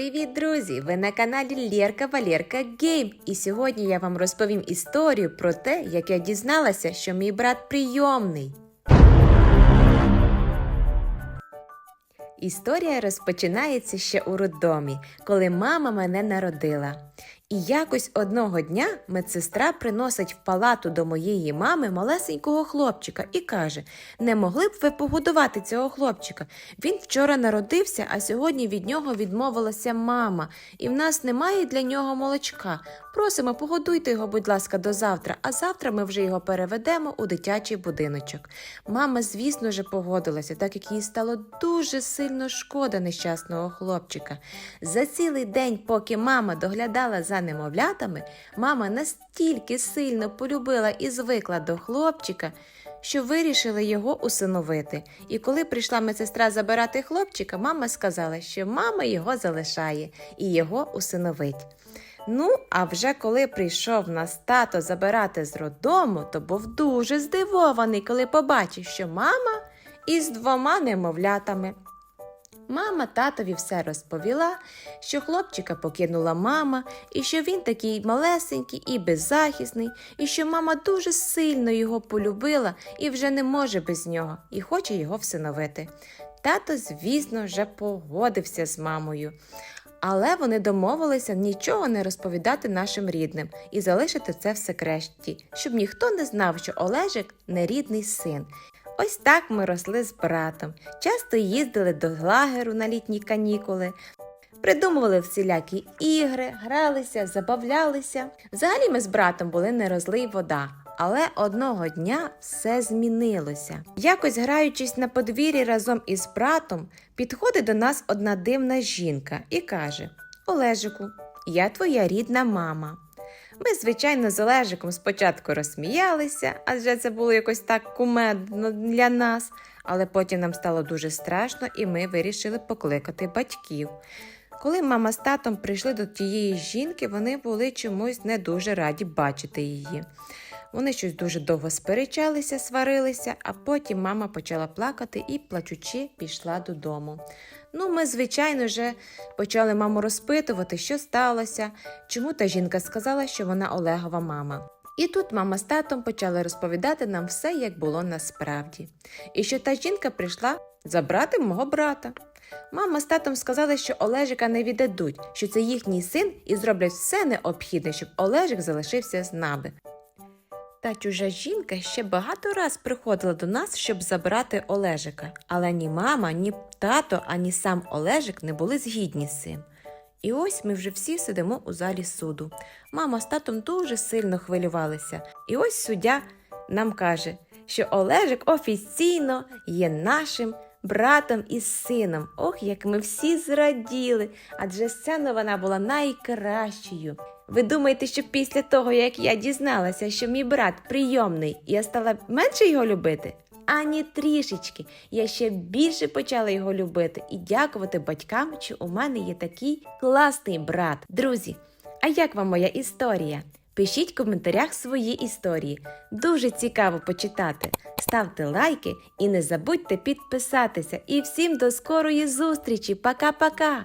Привіт, друзі! Ви на каналі Лєрка Валєрка Гейм. І сьогодні я вам розповім історію про те, як я дізналася, що мій брат прийомний. Історія розпочинається ще у роддомі, коли мама мене народила. І якось одного дня медсестра приносить в палату до моєї мами малесенького хлопчика і каже: Не могли б ви погодувати цього хлопчика? Він вчора народився, а сьогодні від нього відмовилася мама, і в нас немає для нього молочка. Просимо, погодуйте його, будь ласка, до завтра, а завтра ми вже його переведемо у дитячий будиночок. Мама, звісно ж, погодилася, так як їй стало дуже сильно шкода нещасного хлопчика. За цілий день, поки мама доглядала за немовлятами, мама настільки сильно полюбила і звикла до хлопчика, що вирішили його усиновити. І коли прийшла медсестра забирати хлопчика, мама сказала, що мама його залишає і його усиновить. Ну, а вже коли прийшов нас тато забирати з роддому, то був дуже здивований, коли побачив, що мама із двома немовлятами. Мама татові все розповіла, що хлопчика покинула мама, і що він такий малесенький і беззахисний, і що мама дуже сильно його полюбила і вже не може без нього, і хоче його всиновити. Тато, звісно, вже погодився з мамою. Але вони домовилися нічого не розповідати нашим рідним і залишити це в секреті, щоб ніхто не знав, що Олежик не рідний син. Ось так ми росли з братом, часто їздили до лагеру на літні канікули, придумували всілякі ігри, гралися, забавлялися. Взагалі ми з братом були не розлий вода. Але одного дня все змінилося. Якось граючись на подвір'ї разом із братом, підходить до нас одна дивна жінка і каже: Олежику, я твоя рідна мама. Ми, звичайно, з Олежиком спочатку розсміялися, адже це було якось так кумедно для нас, але потім нам стало дуже страшно, і ми вирішили покликати батьків. Коли мама з татом прийшли до тієї жінки, вони були чомусь не дуже раді бачити її. Вони щось дуже довго сперечалися, сварилися, а потім мама почала плакати і, плачучи, пішла додому. Ну, ми, звичайно, вже почали маму розпитувати, що сталося, чому та жінка сказала, що вона Олегова мама. І тут мама з татом почали розповідати нам все, як було насправді, і що та жінка прийшла забрати мого брата. Мама з татом сказали, що Олежика не віддадуть, що це їхній син і зроблять все необхідне, щоб Олежик залишився з нами. Та чужа жінка ще багато раз приходила до нас, щоб забрати Олежика, але ні мама, ні тато, ані сам Олежик не були згідні з цим. І ось ми вже всі сидимо у залі суду. Мама з татом дуже сильно хвилювалися. І ось суддя нам каже, що Олежик офіційно є нашим братом і сином. Ох, як ми всі зраділи, адже ця новина була найкращою. Ви думаєте, що після того, як я дізналася, що мій брат прийомний, я стала менше його любити? Ані трішечки. Я ще більше почала його любити і дякувати батькам, що у мене є такий класний брат. Друзі, а як вам моя історія? Пишіть в коментарях свої історії. Дуже цікаво почитати. Ставте лайки і не забудьте підписатися. І всім до скорої зустрічі. Пока-пока!